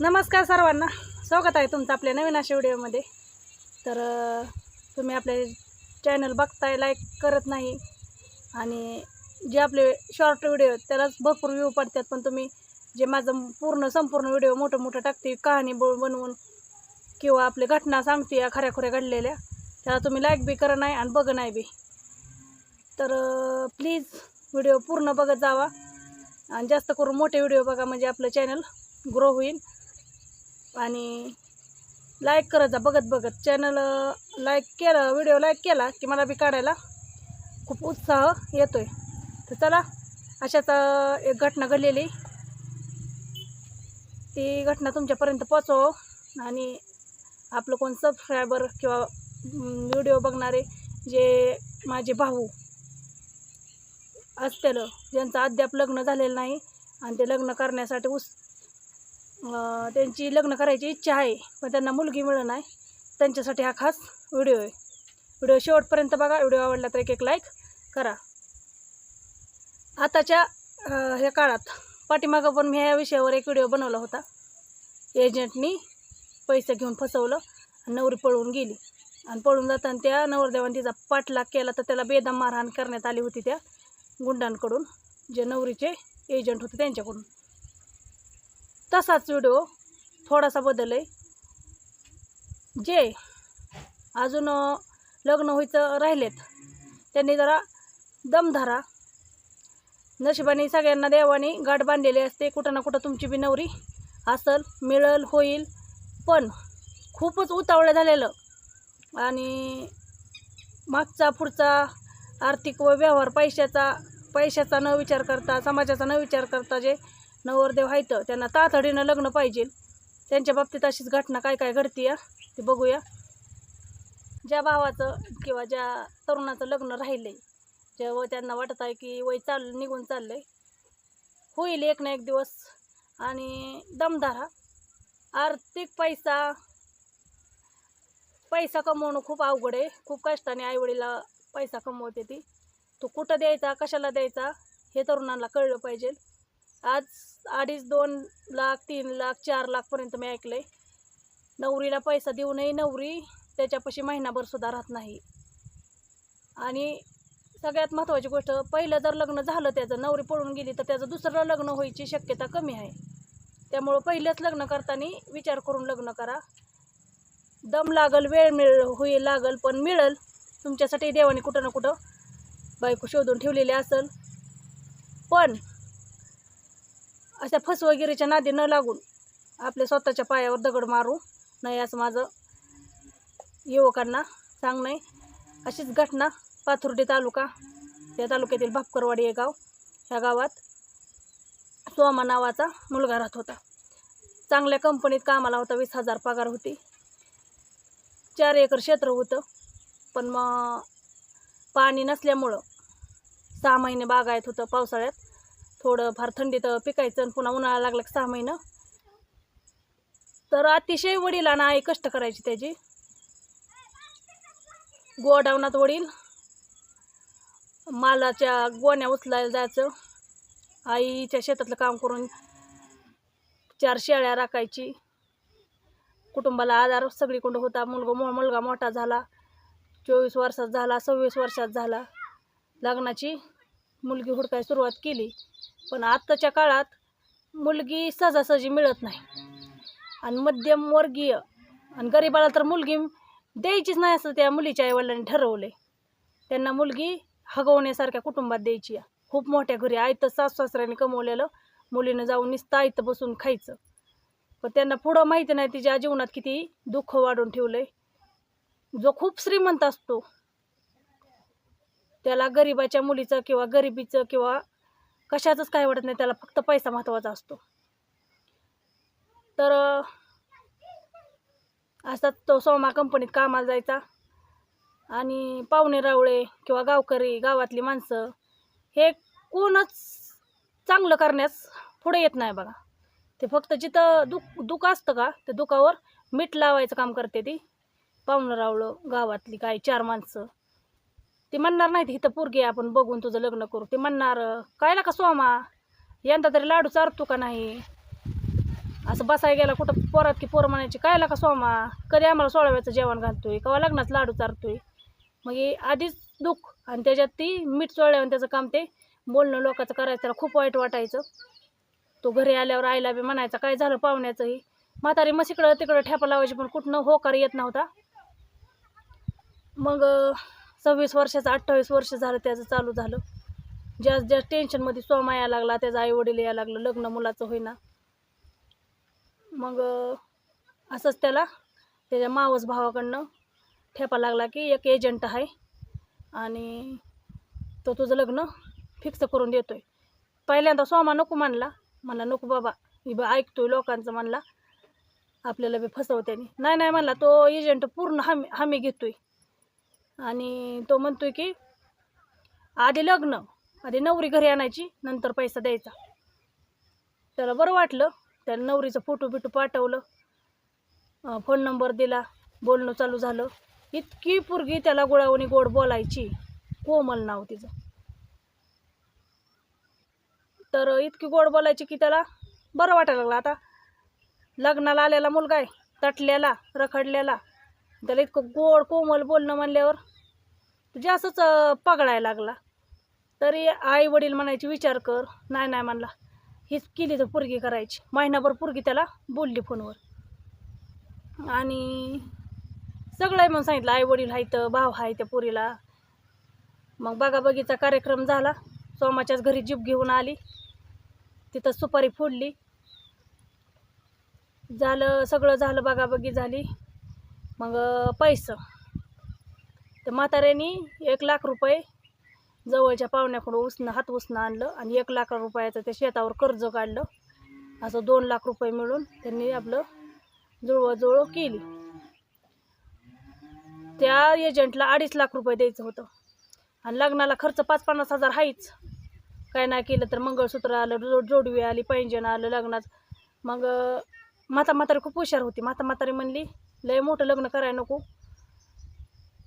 नमस्कार सर्वांना. स्वागत आहे तुमचं आपल्या नवीन अशा व्हिडिओमध्ये. तर तुम्ही आपले चॅनल बघताय लाईक करत नाही. आणि जे आपले शॉर्ट व्हिडिओ आहेत त्यालाच भरपूर व्ह्यू पडतात. पण तुम्ही जे माझं पूर्ण संपूर्ण व्हिडिओ मोठं मोठं टाकते कहाणी बनवून किंवा आपले घटना सांगते या खऱ्या खुऱ्या घडलेल्या त्याला तुम्ही लाईक बी करा नाही आणि बघ नाही बी. तर प्लीज व्हिडिओ पूर्ण बघत जावा. आणि जास्त करून मोठे व्हिडिओ बघा म्हणजे आपलं चॅनल ग्रो होईल. आणि लाईक करत जा बघत बघत. चॅनल लाईक केलं व्हिडिओ लाईक केला की मला बी काढायला खूप उत्साह येतो आहे तर चला अशाच एक घटना घडलेली. ती घटना तुमच्यापर्यंत पोचव आणि आपलं कोण सबस्क्रायबर किंवा व्हिडिओ बघणारे जे माझे भाऊ असतील ज्यांचं अद्याप लग्न झालेलं नाही आणि ते लग्न करण्यासाठी उस त्यांची लग्न करायची इच्छा आहे पण त्यांना मुलगी मिळत नाही. त्यांच्यासाठी हा खास व्हिडिओ आहे. व्हिडिओ शेवटपर्यंत बघा. व्हिडिओ आवडला तर एक एक लाईक करा. आताच्या ह्या काळात पाठीमागं पण मी ह्या विषयावर एक व्हिडिओ बनवला होता. एजंटनी पैसे घेऊन फसवलं आणि नवरी पळून गेली. आणि पळून जाताना त्या नवरदेवाने तिचा पाठलाग केला तर त्याला बेदम मारहाण करण्यात आली होती त्या गुंडांकडून जे नवरीचे एजंट होते त्यांच्याकडून. तसाच व्हिडिओ थोडासा बदल आहे जे अजून लग्न व्हायचं राहिलेत त्यांनी जरा दम धरा. नशिबाने सगळ्यांना देवाने गाठ बांधलेली असते कुठं ना कुठं तुमची बी नवरी असल मिळल होईल. पण खूपच उतावळं झालेलं. आणि मागचा पुढचा आर्थिक व व्यवहार पैशाचा पैशाचा न विचार करता समाजाचा न विचार करता जे नवरदेव आहेत त्यांना तातडीनं लग्न पाहिजे. त्यांच्या बाबतीत अशीच घटना काय काय घडती या ते बघूया. ज्या भावाचं किंवा ज्या तरुणाचं लग्न राहिलं आहे जेव्हा त्यांना वाटत आहे की वय चाल निघून चाललं आहे होईल एक ना एक दिवस. आणि दमदारा आर्थिक पैसा पैसा कमवणं खूप अवघड आहे. खूप कष्टाने आईवडीला पैसा कमवते ती. तो कुठं द्यायचा कशाला द्यायचा हे तरुणांना कळलं पाहिजे. आज अडीच दोन लाख तीन लाख चार लाखपर्यंत मी ऐकलं आहे नवरीला पैसा देऊनही नवरी त्याच्यापाशी महिनाभर सुद्धा राहत नाही. आणि सगळ्यात महत्त्वाची गोष्ट पहिलं जर लग्न झालं त्याचं नवरी पळून गेली तर त्याचं दुसरं लग्न व्हायची शक्यता कमी आहे. त्यामुळं पहिलंच लग्न करताना विचार करून लग्न करा. दम लागल वेळ मिळ होईल लागल पण मिळल. तुमच्यासाठी देवाने कुठं ना कुठं बायको शोधून ठेवलेली असेल. पण अशा फसवगिरीच्या नादी न लागून आपल्या स्वतःच्या पायावर दगड मारू नाही असं माझं युवकांना सांगणं आहे. अशीच घटना पाथुर्डी तालुका या तालुक्यातील भापकरवाडी हे गाव ह्या गावात सोमा नावाचा मुलगा राहत होता. चांगल्या कंपनीत कामाला होता वीस हजार पगार होती. चार एकर क्षेत्र होतं पण मग पाणी नसल्यामुळं सहा महिने बागायत होतं पावसाळ्यात. थोडं फार थंडीत पिकायचं आणि पुन्हा उन्हाळा लागला की सहा महिनं. तर अतिशय वडिलांना आई कष्ट करायची त्याची. गोडावनात वडील. मालाच्या गोण्या उचलायला जायचं. आईच्या शेतातलं काम करून चार शेळ्या राखायची. कुटुंबाला आधार सगळीकडं होता. मुलगा मो मुलगा मोठा झाला. चोवीस वर्षात झाला सव्वीस वर्षात झाला. लग्नाची मुलगी हुडकाय सुरुवात केली. पण आत्ताच्या काळात मुलगी सहजासहजी मिळत नाही. आणि मध्यमवर्गीय आणि गरिबाला तर मुलगी द्यायचीच नाही असं त्या मुलीच्या आईवडिलांनी ठरवले त्यांना मुलगी हगवण्यासारख्या कुटुंबात द्यायची खूप मोठ्या घरी आयतं सासू सासऱ्याने कमवलेलं मुलीनं जाऊन निसतं आयतं बसून खायचं. पण त्यांना पुढं माहिती नाही तिच्या जीवनात किती दुःख वाढून ठेवलं जो खूप श्रीमंत असतो त्याला गरिबाच्या मुलीचं किंवा गरिबीचं किंवा कशाचंच काय वाटत नाही त्याला फक्त पैसा महत्त्वाचा असतो. तर असा असाच तो सोमा कंपनीत कामाला जायचा. आणि पाहुणे रावळे किंवा गावकरी गावातली माणसं हे कोणच चांगलं करण्यास पुढे येत नाही बघा. ते फक्त जिथं दुख दुःख असतं का त्या दुखावर मीठ लावायचं काम करते ती. पाहुणं रावळं गावातली काही चार माणसं ते म्हणणार नाहीत इथं पोरगी आहे, आपण बघून तुझं लग्न करू. ते म्हणणार कायला का सोमा यंदा तरी लाडू चारतो का नाही? असं बसायला गेला कुठं पोरात की पोरं म्हणायची कायला का सोमा कधी आम्हाला सोळाव्याचं जेवण घालतोय कवा लग्नात लाडू चारतोय? मग हे आधीच दुःख आणि त्याच्यात ती मीठ चोळल्यावर त्याचं काम ते बोलणं लोकांचं करायचं त्याला खूप वाईट वाटायचं. तो घरी आल्यावर आईला बी म्हणायचा काय झालं पाहुण्याचंही म्हातारी मग इकडं तिकडं ठेपा लावायची पण कुठनं होकार येत नव्हता. मग सव्वीस वर्षाचं अठ्ठावीस वर्ष झालं त्याचं चालू झालं. ज्या ज्या टेन्शनमध्ये सोमा यायला लागला त्याचा आई वडील यायला लागलं लग्न मुलाचं होईना. मग असंच त्याला त्याच्या मावस भावाकडनं ठेपा लागला की एक एजंट आहे आणि तो तुझं लग्न फिक्स करून देतो आहे पहिल्यांदा सोमा नको म्हणला म्हणला नको बाबा मी बा ऐकतो आहे लोकांचं म्हणला. आपल्याला बी फसवत्याने. नाही नाही म्हणला तो एजंट पूर्ण हमी हमी घेतोय. आणि तो म्हणतोय की आधी लग्न आधी नवरी घरी आणायची नंतर पैसा द्यायचा. त्याला बरं वाटलं त्याला नवरीचं फोटो बिटो पाठवलं फोन नंबर दिला बोलणं चालू झालं. इतकी पोरगी त्याला गुळावणी गोड बोलायची कोमल नाव तिचं. तर इतकी गोड बोलायची की त्याला बरं वाटायला लागलं. आता लग्नाला आलेला मुलगा आहे तटलेला रखडलेला त्याला इतकं गोड कोमल बोलणं म्हणल्यावर तुझ्या जास्तच पगडायला लागला. तरी आई वडील म्हणायचे विचार कर. नाही नाही म्हणला. हीच केली तर पुरगी करायची. महिनाभर पुरगी त्याला बोलली फोनवर. आणि सगळं म्हणून सांगितलं आई वडील आहेत भाव आहे त्या पुरीला. मग बघाबगीचा कार्यक्रम झाला. सोमाच्याच घरी जीप घेऊन आली. तिथं सुपारी फोडली. झालं सगळं झालं बघाबगी झाली. मग पैसं. तर म्हाताऱ्यानी एक लाख रुपये जवळच्या पाहुण्याकडून उसणं हात उसणं आणलं आणि एक लाख रुपयाचं त्या शेतावर कर्ज काढलं. असं दोन लाख रुपये मिळून त्यांनी आपलं जुळवजुळव केली. त्या एजंटला अडीच लाख रुपये द्यायचं होतं. आणि लग्नाला खर्च पाच पन्नास हजार आहेच काय नाही केलं तर मंगळसूत्र आलं जो जोडवी आली पैंजण आलं लग्नात मग माता म्हातारी खूप हुशार होती. माता म्हातारी म्हणली लय मोठं लग्न करायला नको.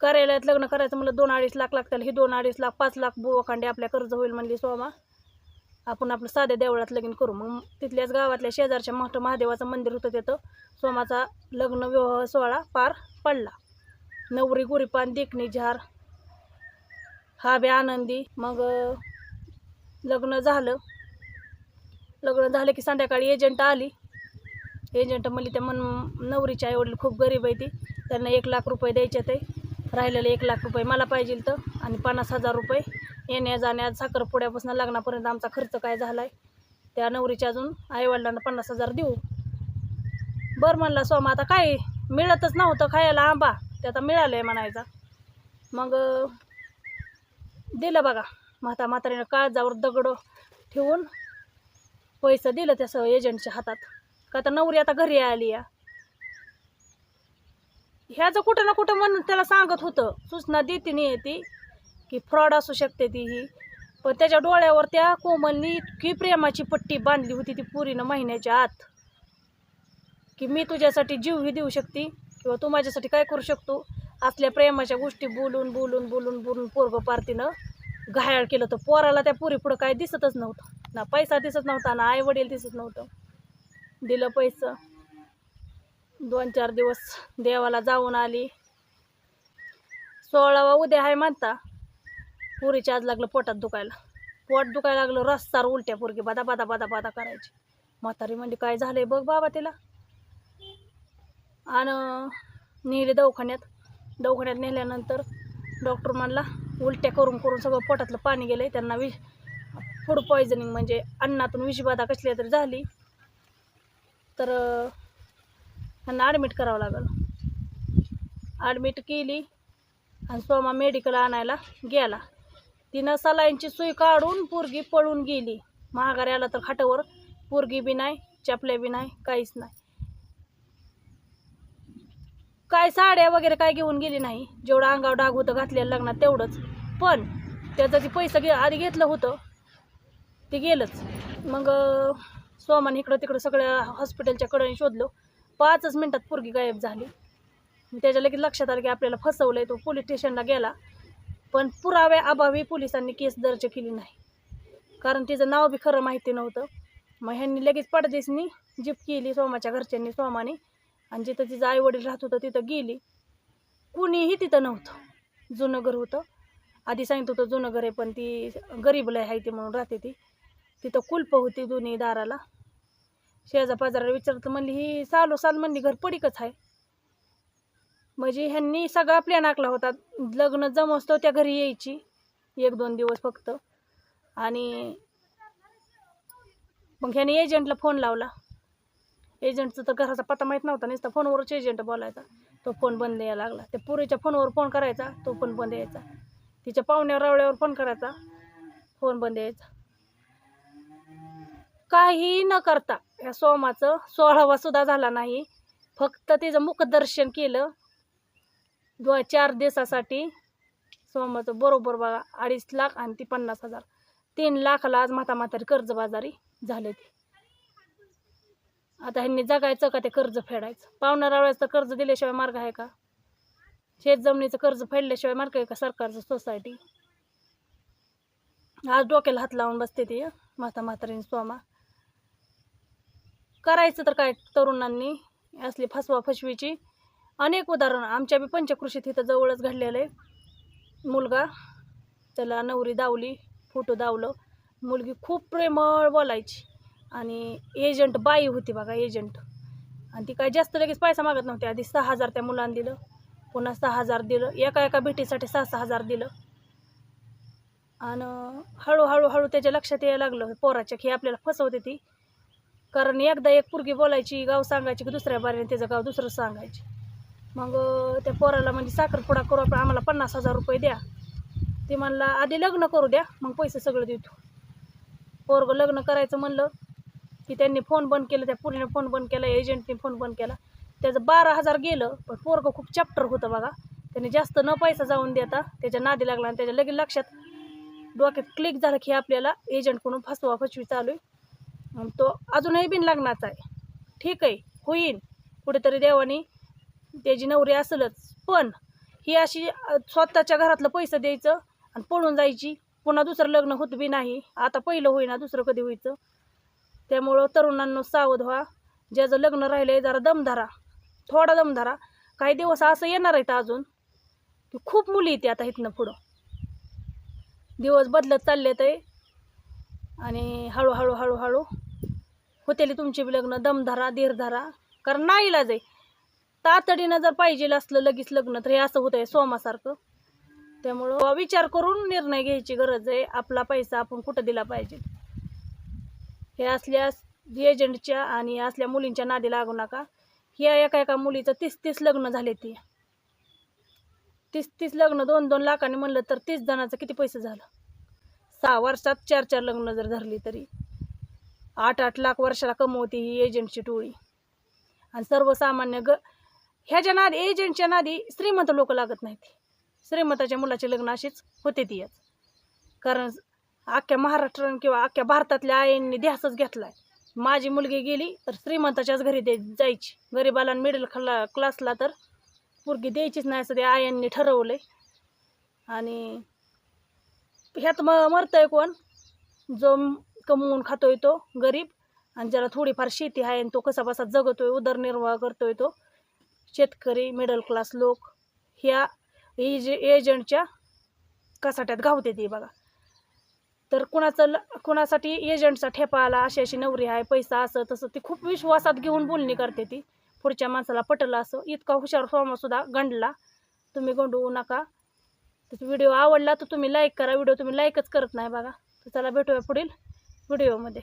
कार्यालयात लग्न करायचं म्हणलं दोन अडीच लाख लागतील. हे दोन अडीच लाख पाच लाख बुवाखांडे आपल्या कर्ज होईल म्हणली सोमा. आपण आपलं साध्या देवळात लगीन करू. मग तिथल्याच गावातल्या शेजारच्या मोठं महादेवाचं मंदिर होतं तिथं. सोमाचा लग्न विवाह सोहळा पार पडला. नवरी गुरीपान देखणी झार हा आनंदी. मग लग्न झालं. लग्न झालं की संध्याकाळी एजंट आली. एजंट म्हणली त्या मन नवरीचे आईवडील खूप गरीब आहे ती. त्यांना एक लाख रुपये द्यायचे ते. राहिलेले एक लाख रुपये मला पाहिजे तर आणि पन्नास हजार रुपये. येण्या जाण्यात साखरपुड्यापासून लग्नापर्यंत आमचा खर्च काय झाला आहे त्या नवरीच्या अजून आईवडिलांना पन्नास हजार देऊ. बरं म्हणला सोमा आता काय? मिळतच नव्हतं खायला आंबा. ते आता मिळालं आहे म्हणायचा. मग दिलं बघा. म्हाता म्हातारीनं काळजावर दगड ठेवून पैसे दिलं त्या एजंटच्या हातात. का तर नवरी आता घरी आली या. ह्याचं कुठं ना कुठं म्हणून त्याला सांगत होतं सूचना देते नाही ती की फ्रॉड असू शकते ती ही. पण त्याच्या डोळ्यावर त्या कोमलनी इतकी प्रेमाची पट्टी बांधली होती ती पुरीनं महिन्याच्या आत. की मी तुझ्यासाठी जीवही देऊ शकते किंवा तू माझ्यासाठी काय करू शकतो? असल्या प्रेमाच्या गोष्टी बोलून बोलून बोलून बोलून पोरगं पार्टीनं घायाळ केलं. तर पोराला त्या पुरी पुढं काय दिसतच नव्हतं. ना पैसा दिसत नव्हता ना आई वडील दिसत नव्हतं. दिलं पैसं. दोन चार दिवस देवाला जाऊन आली. सोळावा उद्या आहे म्हणता. पुरीच्या आज लागलं पोटात दुखायला. पोट दुखायला लागलं रस्तार उलट्या पोरगी बादा बादा बादा बादा करायची. म्हातारी म्हणजे काय झालंय बघ बाबा तिला. आणि नेले दवाखान्यात. दवाखान्यात नेल्यानंतर डॉक्टर म्हणला उलट्या करून करून सगळं पोटातलं पाणी गेलंय. त्यांना विष फूड पॉयझनिंग म्हणजे अन्नातून विषबाधा कसली तरी झाली. तर त्यांना ॲडमिट करावं लागलं. ॲडमिट केली आणि सोमा मेडिकल आणायला गेला. तिनं सलाईनची सुई काढून पोरगी पळून गेली. महागारी आला तर खाटावर. पोरगी बी नाही चपल्या बी नाही काहीच नाही. काय साड्या वगैरे काय घेऊन गेली नाही. जेवढं अंगावर डाग होतं घातलेलं लग्नात तेवढंच. पण त्याचं जे पैसे घे आधी घेतलं होतं ते गेलंच. मग सोमाने इकडं तिकडं सगळ्या हॉस्पिटलच्या कडे शोधलं. पाचच मिनटात पोरगी गायब झाली. त्याच्या लगेच लक्षात आलं की आपल्याला फसवलं आहे तो पोलीस स्टेशनला गेला. पण पुराव्या अभावी पोलिसांनी केस दर्ज केली नाही. कारण तिचं नाव बी खरं माहिती नव्हतं. मग ह्यांनी लगेच पडदेसनी जीप केली सोमाच्या घरच्यांनी सोमाने. आणि जिथं तिचं आई वडील राहत होतं तिथं गेली. कुणीही तिथं नव्हतं. जुनं घर होतं. आधी सांगित होतं जुनं घर आहे पण ती गरीब लय आहे ती म्हणून राहते ती. तिथं कुलप होती दोन्ही दाराला. शेजा पाजाराला विचारतं म्हणली ही सालो साल म्हणली घर पडीकच आहे. म्हणजे ह्यांनी सगळा प्लॅन आखला होता. लग्न जमवतो त्या घरी यायची एक दोन दिवस फक्त. आणि मग ह्याने एजंटला फोन लावला. एजंटचं तर घराचा पत्ता माहीत नव्हता नुसता फोनवरच एजंट बोलायचा. तो फोन बंद यायला लागला. त्या पुरीच्या फोनवर फोन करायचा तो पण बंद यायचा. तिच्या पाहुण्यावर रावळ्यावर फोन करायचा फोन बंद यायचा. काही न करता या सोमाचं सोळावा सुद्धा झाला नाही. फक्त तिचं मुखदर्शन केलं. दो चार दिवसासाठी सोमाचं बरोबर बघा अडीच लाख आणि ती पन्नास हजार. तीन लाखाला आज माता म्हातारी कर्जबाजारी झाले ते. आता ह्यांनी जगायचं का ते कर्ज फेडायचं? पावणाऱ्या वेळेस तर कर्ज दिल्याशिवाय मार्ग आहे का? शेत जमिनीचं कर्ज फेडल्याशिवाय मार्ग आहे का सरकारचं सोसायटी आज डोक्याला हात लावून बसते ती म्हाता माता म्हातारीने सोमा. करायचं तर काय तरुणांनी? असली फसवा फसवीची. अनेक उदाहरणं. आमच्या बी पंचकृषीत इथं जवळच घडलेलं आहे. मुलगा त्याला नवरी दावली फोटो दावलं. मुलगी खूप प्रेमळ बोलायची. आणि एजंट बाई होती बघा एजंट आणि ती काय जास्त लगेच पैसा मागत नव्हती. आधी सहा हजार त्या मुलांना दिलं. पुन्हा सहा हजार दिलं. एका एका भेटीसाठी सहा सहा हजार दिलं. आणि हळूहळू हळू त्याच्या लक्षात यायला लागलं. पोराच्या की आपल्याला फसवते ती. कारण एकदा एक पुरगी बोलायची गाव सांगायची की दुसऱ्या बारीने त्याचं गाव दुसरं सांगायची. मग त्या पोराला म्हणजे साखरपुडा करू आपण आम्हाला पन्नास हजार रुपये द्या. ते म्हणला आधी लग्न करू द्या मग पैसे सगळं देतो पोरगं लग्न करायचं म्हणलं की त्यांनी फोन बंद केलं त्या पुरीने फोन बंद केला एजंटने फोन बंद केला. त्याचं बारा हजार गेलं पण पोरगं खूप चॅप्टर होतं बघा. त्याने जास्त न पैसा जाऊन देता त्याच्या नादी लागला आणि त्याच्या लगेच लक्षात डोक्यात क्लिक झालं की आपल्याला एजंटकडून फसवा फसवी चालू आहे. तो अजूनही बिन लग्नाचा आहे. ठीक आहे होईन. कुठेतरी देवानी त्याची नवरी असेलच. पण ही अशी स्वतःच्या घरातलं पैसे द्यायचं आणि पळून जायची. पुन्हा दुसरं लग्न होत बी नाही. आता पहिलं होईना दुसरं कधी व्हायचं? त्यामुळं तरुणांनो सावध व्हा. ज्याचं लग्न राहिलं आहे जरा दम धरा. थोडा दम धरा. काही दिवस असं येणार आहेत अजून. की खूप मुली येते आता इथनं पुढं. दिवस बदलत चालले ते आणि हळूहळू हळूहळू होतेली तुमची बी लग्न दम धरा धीर धरा. कारण नाही इलाज आहे. तातडीनं जर पाहिजे असलं लगेच लग्न तर हे असं होतं आहे सोमासारखं. त्यामुळं विचार करून निर्णय घ्यायची गरज आहे. आपला पैसा आपण कुठं दिला पाहिजे? हे असल्या एजंटच्या आणि असल्या मुलींच्या नादी लागू नका. ह्या एका एका मुलीचं तीस तीस लग्न झाले ती. तीस तीस लग्न दोन दोन लाखांनी म्हणलं तर तीस जणाचं किती पैसे झालं? सहा वर्षात चार चार लग्न जर धरली तरी. आठ आठ लाख वर्षाला कमवती ही एजंटची टोळी. आणि सर्वसामान्य ग ह्याच्या नादी एजंटच्या नादी श्रीमंत लोक लागत नाहीत. श्रीमंताच्या मुलाचे लग्न अशीच होते ती याच कारण अख्ख्या महाराष्ट्रानं किंवा अख्ख्या भारतातल्या आईंनी ध्यासच घेतलाय. माझी मुलगी गेली तर श्रीमंताच्याच घरी दे जायची. गरिबाला मिडल खला क्लासला तर मुलगी द्यायचीच नाही असं ते आयांनी ठरवलंय. आणि ह्यात म मरतंय कोण? जो कमवून खातोय तो गरीब. आणि ज्याला थोडीफार शेती आहे आणि तो कसा बसा जगतोय उदरनिर्वाह करतोय तो. शेतकरी मिडल क्लास लोक ह्या एज एजंटच्या कसाट्यात गावते ती बघा. तर कुणाचं ल- कुणासाठी एजंटचा ठेपा आला अशी अशी नवरी आहे पैसा असं तसं ती खूप विश्वासात घेऊन बोलणी करते ती. पुढच्या माणसाला पटलं असं इतका हुशार स्वामासुद्धा गंडला. तुम्ही गंडवू नका. तर व्हिडिओ आवडला तर तुम्ही लाईक करा व्हिडिओ तुम्ही लाईकच करत नाही बघा. तर चला भेटूया पुढील. व्हिडिओमध्ये.